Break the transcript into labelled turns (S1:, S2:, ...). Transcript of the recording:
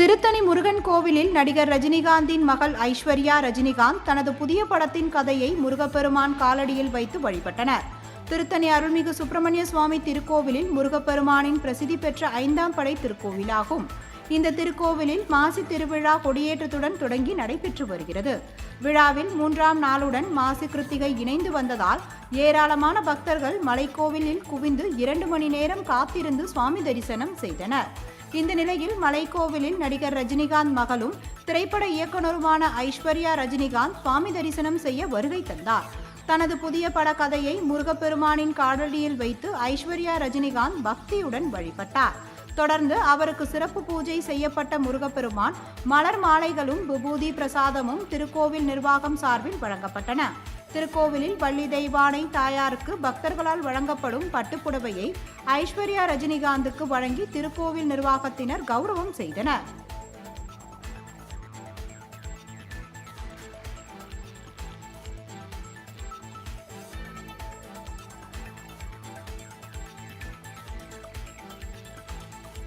S1: திருத்தணி முருகன் கோவிலில் நடிகர் ரஜினிகாந்தின் மகள் ஐஸ்வர்யா ரஜினிகாந்த் தனது புதிய படத்தின் கதையை முருகப்பெருமான் காலடியில் வைத்து வழிபட்டனர். திருத்தணி அருள்மிகு சுப்பிரமணிய சுவாமி திருக்கோவிலில் முருகப்பெருமானின் பிரசித்தி பெற்ற ஐந்தாம் படை திருக்கோவிலாகும். இந்த திருக்கோவிலில் மாசி திருவிழா கொடியேற்றத்துடன் தொடங்கி நடைபெற்று வருகிறது. விழாவில் மூன்றாம் நாளுடன் மாசி கிருத்திகை இணைந்து வந்ததால் ஏராளமான பக்தர்கள் மலைக்கோவிலில் குவிந்து இரண்டு மணி நேரம் காத்திருந்து சுவாமி தரிசனம் செய்தனர். இந்த நிலையில் மலைக்கோவிலில் நடிகர் ரஜினிகாந்த் மகளும் திரைப்பட இயக்குனருமான ஐஸ்வர்யா ரஜினிகாந்த் சுவாமி தரிசனம் செய்ய வருகை தந்தார். தனது புதிய பட கதையை முருகப்பெருமானின் காடலியில் வைத்து ஐஸ்வர்யா ரஜினிகாந்த் பக்தியுடன் வழிபட்டார். தொடர்ந்து அவருக்கு சிறப்பு பூஜை செய்யப்பட்ட முருகப்பெருமான் மலர் மாலைகளும் விபூதி பிரசாதமும் திருக்கோவில் நிர்வாகம் சார்பில் வழங்கப்பட்டன. திருக்கோவிலில் வள்ளி தெய்வானை தாயாருக்கு பக்தர்களால் வழங்கப்படும் பட்டுப்புடவையை ஐஸ்வர்யா ரஜினிகாந்துக்கு வழங்கி திருக்கோவில் நிர்வாகத்தினர் கௌரவம் செய்தனர்.